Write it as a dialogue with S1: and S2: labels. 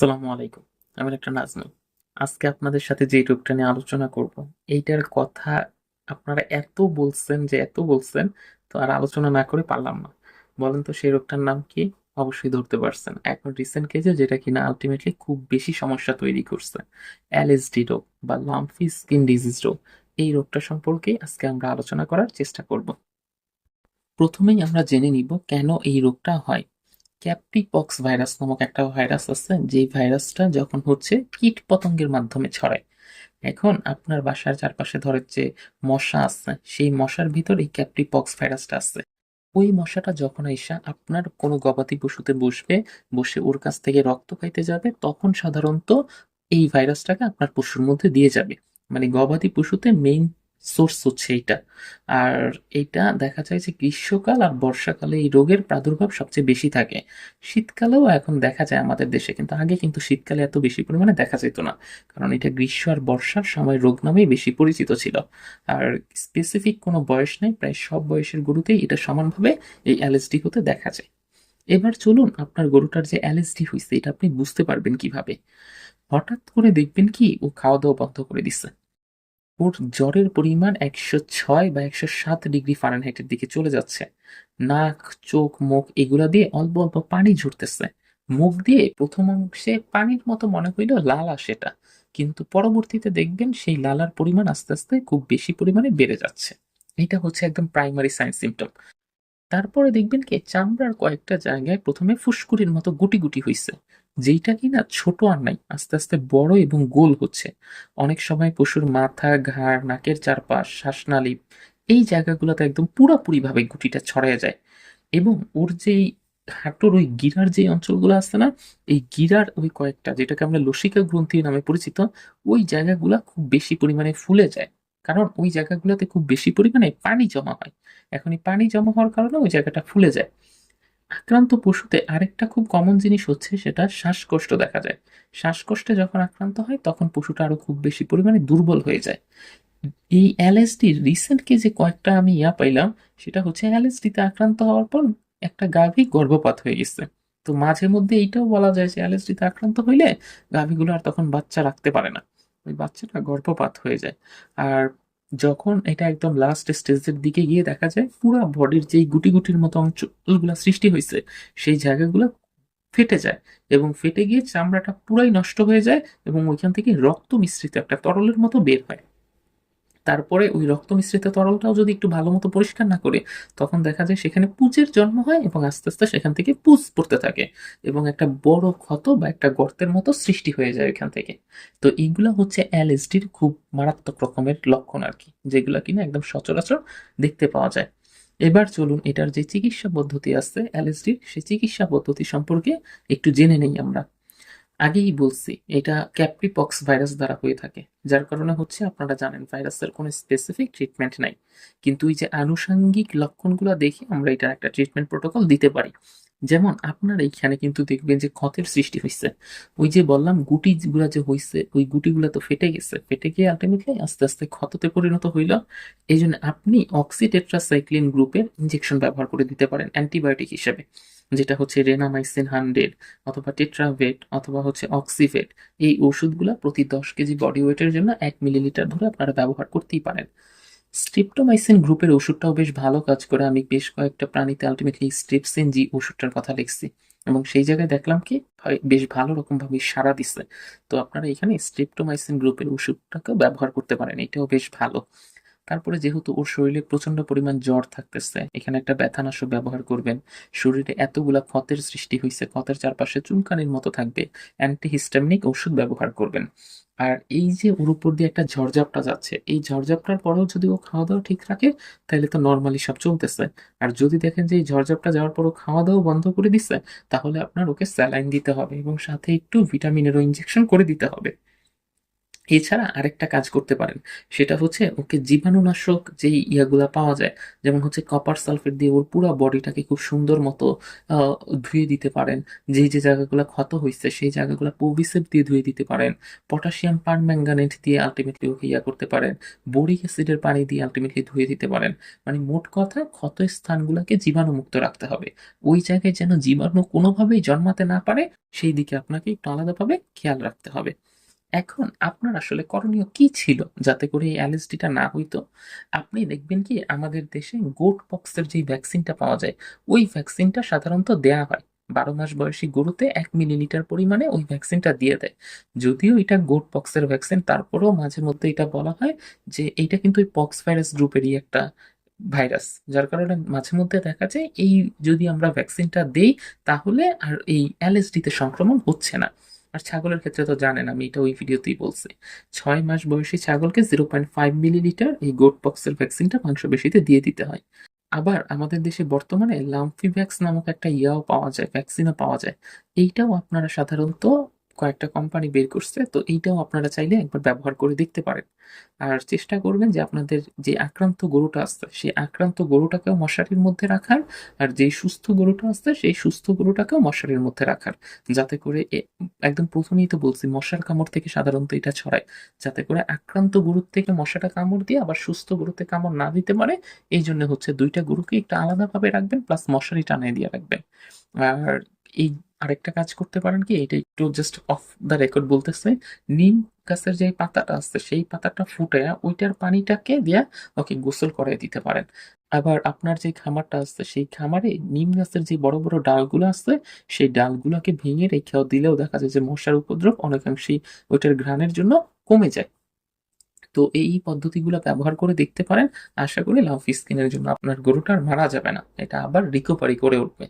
S1: আসসালামু আলাইকুম। আমি একটা নাজমুল। আজকে আপনাদের সাথে যে রোগটা নিয়ে আলোচনা করব, এইটার কথা আপনারা এত বলছেন যে এত বলছেন, তো আর আলোচনা না করে পারলাম না। বলেন তো সেই রোগটার নাম কি? অবশ্যই ধরতে পারছেন। এখন রিসেন্ট কেজে যেটা কিনা আলটিমেটলি খুব বেশি সমস্যা তৈরি করছে। এলএসডি রোগ বা লাম্ফি স্কিন ডিজিজ রোগ। এই রোগটা সম্পর্কে আজকে আমরা আলোচনা করার চেষ্টা করব। প্রথমেই আমরা জেনে নিব কেন এই রোগটা হয়। ক্যাপটিপক্স ভাইরাস নামক একটা ভাইরাস আছে, যেই ভাইরাসটা যখন হচ্ছে কীট পতঙ্গের মাধ্যমে ছড়ায়। এখন আপনার বাসার চারপাশে ধরেন যে মশা আছে, সেই মশার ভিতর এই ক্যাপটিপক্স ভাইরাসটা আছে। ওই মশাটা যখন আইসা আপনার কোনো গবাদি পশুতে বসবে, বসে ওর কাছ থেকে রক্ত খাইতে যাবে, তখন সাধারণত এই ভাইরাসটাকে আপনার পশুর মধ্যে দিয়ে যাবে। মানে গবাদি পশুতে মেইন সোর্স হচ্ছে এইটা। আর এইটা দেখা যায় যে গ্রীষ্মকাল আর বর্ষাকালে এই রোগের প্রাদুর্ভাব সবচেয়ে বেশি থাকে। শীতকালেও এখন দেখা যায় আমাদের দেশে, কিন্তু আগে কিন্তু শীতকালে এত বেশি পরিমাণে দেখা যেত না। কারণ এটা গ্রীষ্ম আর বর্ষার সময় রোগ নামেই বেশি পরিচিত ছিল। আর স্পেসিফিক কোনো বয়স নেই, প্রায় সব বয়সের গরুতেই এটা সমানভাবে এই অ্যালএসডি হতে দেখা যায়। এবার চলুন আপনার গরুটার যে অ্যালএসডি হয়েছে এটা আপনি বুঝতে পারবেন কীভাবে? হঠাৎ করে দেখবেন কি ও খাওয়া দাওয়া বন্ধ করে দিচ্ছে ওর জ্বরের পরিমাণ একশো ছয় বা একশো সাত ডিগ্রি ফারেনহাইটের দিকে চলে যাচ্ছে। নাক, চোখ, মুখ এগুলা দিয়ে অল্প অল্প পানি ঝরতেছে। মুখ দিয়ে প্রথম অংশে পানির মতো মনে হইল লালা সেটা কিন্তু পরবর্তীতে দেখবেন সেই লালার পরিমাণ আস্তে আস্তে খুব বেশি পরিমাণে বেড়ে যাচ্ছে। এটা হচ্ছে একদম প্রাইমারি সাইন সিমটম। তারপরে দেখবেন কি, চামড়ার কয়েকটা জায়গায় প্রথমে ফুসকুড়ির মতো গুটি গুটি হইছে। যেইটা কিনা ছোট আর নাই, আস্তে আস্তে বড় এবং গোল হচ্ছে। অনেক সময় পশুর মাথা, ঘাড়, নাকের চারপাশ, শ্বাসনালী এই জায়গাগুলোতে একদম পুরোপুরি ভাবে গুটিটা ছড়ায় যায়। এবং ওর যেই হাঁটুর ওই গিরার যে অঞ্চলগুলো আছে না, এই গিরার ওই কয়েকটা, যেটাকে আমরা লসিকা গ্রন্থি নামে পরিচিত, ওই জায়গাগুলা খুব বেশি পরিমাণে ফুলে যায়। কারণ ওই জায়গাগুলোতে খুব বেশি পরিমাণে পানি জমা হয়। এখন এই পানি জমা হওয়ার কারণে ওই জায়গাটা ফুলে যায়। আক্রান্ত পশুতে আরেকটা খুব কমন জিনিস হচ্ছে সেটা শ্বাসকষ্ট দেখা যায়। শ্বাসকষ্টে যখন আক্রান্ত হয়, তখন পশুটা আরও খুব বেশি পরিমাণে দুর্বল হয়ে যায়। এই এলএসডির রিসেন্ট যে কয়েকটা আমি ইয়া পাইলাম, সেটা হচ্ছে এলএসডিতে আক্রান্ত হওয়ার পর একটা গাভী গর্ভপাত হয়ে গেছে। তো মাঝে মধ্যে এইটাও বলা যায় যে এলএসডিতে আক্রান্ত হইলে গাভীগুলো আর তখন বাচ্চা রাখতে পারে না। ওই বাচ্চাটা গর্ভপাত হয়ে যায়। আর যখন এটা একদম লাস্ট স্টেজের দিকে গিয়ে দেখা যায়, পুরো বডির যেই গুটি গুটির মতো অঞ্চলগুলো সৃষ্টি হয়েছে সেই জায়গাগুলো ফেটে যায় এবং ফেটে গিয়ে চামড়াটা পুরাই নষ্ট হয়ে যায় এবং ওইখান থেকে রক্ত মিশ্রিত একটা তরলের মতো বের হয়। তারপরে ওই রক্ত মিশ্রিত তরলটাও যদি একটু ভালো মতো পরিষ্কার না করে, তখন দেখা যায় সেখানে পুজের জন্ম হয় এবং আস্তে আস্তে সেখান থেকে পুজ পড়তে থাকে এবং একটা বড় ক্ষত বা একটা গর্তের মতো সৃষ্টি হয়ে যায় এখান থেকে। তো এইগুলো হচ্ছে এলএসডির খুব মারাত্মক রকমের লক্ষণ আর কি, যেগুলো কিনা একদম সচরাচর দেখতে পাওয়া যায়। এবার চলুন এটার যে চিকিৎসা পদ্ধতি আছে এলএসডির সেই চিকিৎসা পদ্ধতি সম্পর্কে একটু জেনে নেই আমরা। আগেই বলছি, এটা ক্যাপ্রিপক্স ভাইরাস দ্বারা হয়ে থাকে। যার কারণে হচ্ছে আপনারা জানেন ভাইরাসের কোনো স্পেসিফিক ট্রিটমেন্ট নাই। কিন্তু এই যে আনুষঙ্গিক লক্ষণগুলো দেখে আমরা এটার একটা ট্রিটমেন্ট প্রোটোকল দিতে পারি। যেমন আপনার এইখানে কিন্তু দেখবেন যে ক্ষতের সৃষ্টি হয়েছে ওই যে বললাম, গুটিগুলা যে হয়েছে ওই গুটিগুলা তো ফেটে গেছে। ফেটে গিয়ে আলটিমেটলি আস্তে আস্তে ক্ষততে পরিণত হইল। এই জন্য আপনি অক্সিটেট্রাসাইক্লিন গ্রুপের ইঞ্জেকশন ব্যবহার করে দিতে পারেন অ্যান্টিবায়োটিক হিসেবে। যেটা হচ্ছে রেনামাইসিন হান্ড্রেড অথবা টেট্রাভেট অথবা হচ্ছে অক্সিভেট এই ওষুধগুলো প্রতি দশ কেজি বডি ওয়েটের জন্য এক মিলিলিটার ধরে আপনারা ব্যবহার করতেই পারেন। স্ট্রিপ্টোমাইসিন গ্রুপের ওষুধটাও বেশ ভালো কাজ করে। আমি বেশ কয়েকটা প্রাণীতে আলটিমেটলি স্ট্রিপসিন জি ওষুধটার কথা লিখছি এবং সেই জায়গায় দেখলাম কি বেশ ভালো রকম ভাবে সারা দিচ্ছে। তো আপনারা এখানে স্ট্রিপ্টোমাইসিন গ্রুপের ওষুধটাকেও ব্যবহার করতে পারেন। এটাও বেশ ভালো। তারপরে যেহেতু ওর শরীরে প্রচণ্ড পরিমাণ জ্বর থাকতেছে, এখানে একটা ব্যথানাশক ব্যবহার করবেন। শরীরে এতগুলা ক্ষতের সৃষ্টি হয়েছে ক্ষতের চারপাশে চুলকানির মতো থাকবে অ্যান্টিহিস্টামিনিক ওষুধ ব্যবহার করবেন। আর এই যে ওর উপর দিয়ে একটা ঝড়ঝাপটা যাচ্ছে, এই ঝড়ঝাপটার পরেও যদি ও খাওয়া দাওয়া ঠিক রাখে, তাহলে তো নর্মালি সব চলতেছে। আর যদি দেখেন যে এই ঝড়ঝাপটা যাওয়ার পরও খাওয়া দাওয়া বন্ধ করে দিচ্ছে তাহলে আপনার ওকে স্যালাইন দিতে হবে এবং সাথে একটু ভিটামিনেরও ইঞ্জেকশন করে দিতে হবে। এছাড়া আরেকটা কাজ করতে পারেন। সেটা হচ্ছে ওকে জীবাণুনাশক যেই ইয়াগুলা পাওয়া যায়, যেমন হচ্ছে কপার সালফেট দিয়ে ওর পুরো বডিটাকে খুব সুন্দর মতো ধুয়ে দিতে পারেন। যেই যে জায়গাগুলো ক্ষত হয়েছে সেই জায়গাগুলো পভিসেপ দিয়ে ধুয়ে দিতে পারেন। পটাশিয়াম পারম্যাঙ্গানেট দিয়ে আলটিমেটলি ওকে ইয়া করতে পারেন। বোরিক অ্যাসিডের পানি দিয়ে আলটিমেটলি ধুয়ে দিতে পারেন। মানে মোট কথা ক্ষত স্থানগুলোকে জীবাণুমুক্ত রাখতে হবে। ওই জায়গায় যেন জীবাণু কোনোভাবেই জন্মাতে না পারে, সেই দিকে আপনাকে একটু আলাদাভাবে খেয়াল রাখতে হবে। এখন আপনার আসলে করণীয় কি ছিল? যাতে করে এই অ্যালার্জিটা না হইতো? আপনি দেখবেন কি, আমাদের দেশে গোট পক্সের যে ভ্যাকসিনটা পাওয়া যায়, ওই ভ্যাকসিনটা সাধারণত দেয়া হয়। বারো মাস বয়সী গরুতে এক মিলিলিটার পরিমাণে ওই ভ্যাকসিনটা দিয়ে দেয়। যদিও এটা গোট পক্সের ভ্যাকসিন তারপরেও মাঝে মধ্যে এটা বলা হয় যে, এইটা কিন্তু ওই পক্স ভাইরাস গ্রুপেরই একটা ভাইরাস যার কারণে মাঝে মধ্যে দেখা যায়, এই যদি আমরা ভ্যাকসিনটা দেই, তাহলে আর এই এলএসডিতে সংক্রমণ হচ্ছে না। আর ছাগলের ক্ষেত্রে তো জানেন আমি এটা ওই ভিডিওতেই বলছি। ছয় মাস বয়সী ছাগলকে জিরো পয়েন্ট ফাইভ মিলিলিটার এই গোট পক্সের ভ্যাকসিনটা মাংসপেশিতে দিয়ে দিতে হয়। আবার আমাদের দেশে বর্তমানে লাম্ফিভ্যাক্স নামক একটা ইয়াও পাওয়া যায় ভ্যাকসিনও পাওয়া যায়। এইটাও আপনারা সাধারণত কয়েকটা কোম্পানি বের করছে, তো এইটাও আপনারা চাইলে একবার ব্যবহার করে দেখতে পারেন। আর চেষ্টা করবেন যে আপনাদের যে আক্রান্ত গরুটা আসছে সেই আক্রান্ত গরুটাকেও মশারির মধ্যে রাখার, আর যেই সুস্থ গরুটা আসছে সেই সুস্থ গরুটাকেও মশারির মধ্যে রাখার। যাতে করে একদম প্রথমেই তো বলছি, মশার কামড় থেকে সাধারণত এটা ছড়ায়। যাতে করে আক্রান্ত গরুর থেকে মশাটা কামড় দিয়ে আবার সুস্থ গরুতে কামড় না দিতে পারে, এই জন্য হচ্ছে দুইটা গরুকে একটু আলাদাভাবে রাখবেন, প্লাস মশারি টানাই দিয়ে রাখবেন। আর এই আরেকটা কাজ করতে পারেন কি? এটা একটু জাস্ট অফ দ্য রেকর্ড বলতেছে। নিম গাছের যে পাতাটা আছে, সেই পাতাটা ফুটে ওইটার পানিটাকে দিয়া ওকে গোসল করে দিতে পারেন। আবার আপনার যে খামারটা আছে, সেই খামারে নিম গাছের যে বড় বড় ডালগুলো আছে, সেই ডালগুলোকে ভেঙে রেখেও দিলেও দেখা যায় যে মশার উপদ্রব অনেকাংশেই ওইটার ঘ্রাণের জন্য কমে যায়। তো এই পদ্ধতিগুলো ব্যবহার করে দেখতে পারেন। আশা করি লাভ স্কিনের জন্য আপনার গরুটা আর মারা যাবে না। এটা আবার রিকভারি করে উঠবে।